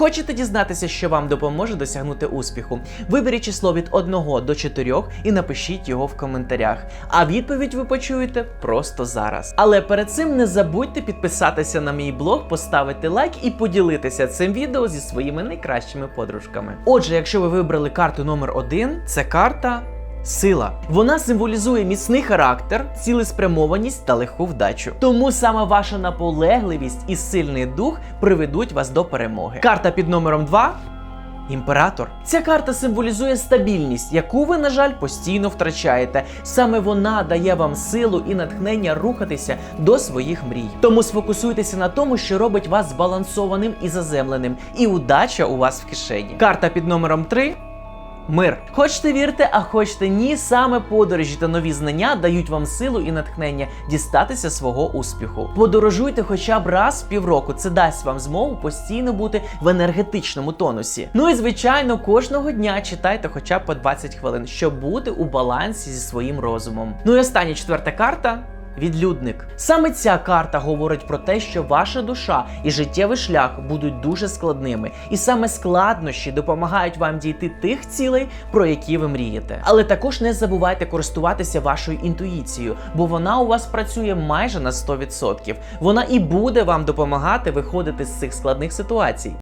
Хочете дізнатися, що вам допоможе досягнути успіху? Виберіть число від 1 до 4 і напишіть його в коментарях. А відповідь ви почуєте просто зараз. Але перед цим не забудьте підписатися на мій блог, поставити лайк і поділитися цим відео зі своїми найкращими подружками. Отже, якщо ви вибрали карту номер 1, це карта. Сила. Вона символізує міцний характер, цілеспрямованість та легку вдачу. Тому саме ваша наполегливість і сильний дух приведуть вас до перемоги. Карта під номером 2 Імператор. Ця карта символізує стабільність, яку ви, на жаль, постійно втрачаєте. Саме вона дає вам силу і натхнення рухатися до своїх мрій. Тому сфокусуйтеся на тому, що робить вас збалансованим і заземленим, і удача у вас в кишені. Карта під номером 3 Мир. Хочете вірте, а хочете ні, саме подорожі та нові знання дають вам силу і натхнення дістатися свого успіху. Подорожуйте хоча б раз в півроку. Це дасть вам змогу постійно бути в енергетичному тонусі. Ну і звичайно, кожного дня читайте хоча б по 20 хвилин, щоб бути у балансі зі своїм розумом. Ну і остання четверта карта. Відлюдник. Саме ця карта говорить про те, що ваша душа і життєвий шлях будуть дуже складними, і саме складнощі допомагають вам дійти тих цілей, про які ви мрієте. Але також не забувайте користуватися вашою інтуїцією, бо вона у вас працює майже на 100%. Вона і буде вам допомагати виходити з цих складних ситуацій.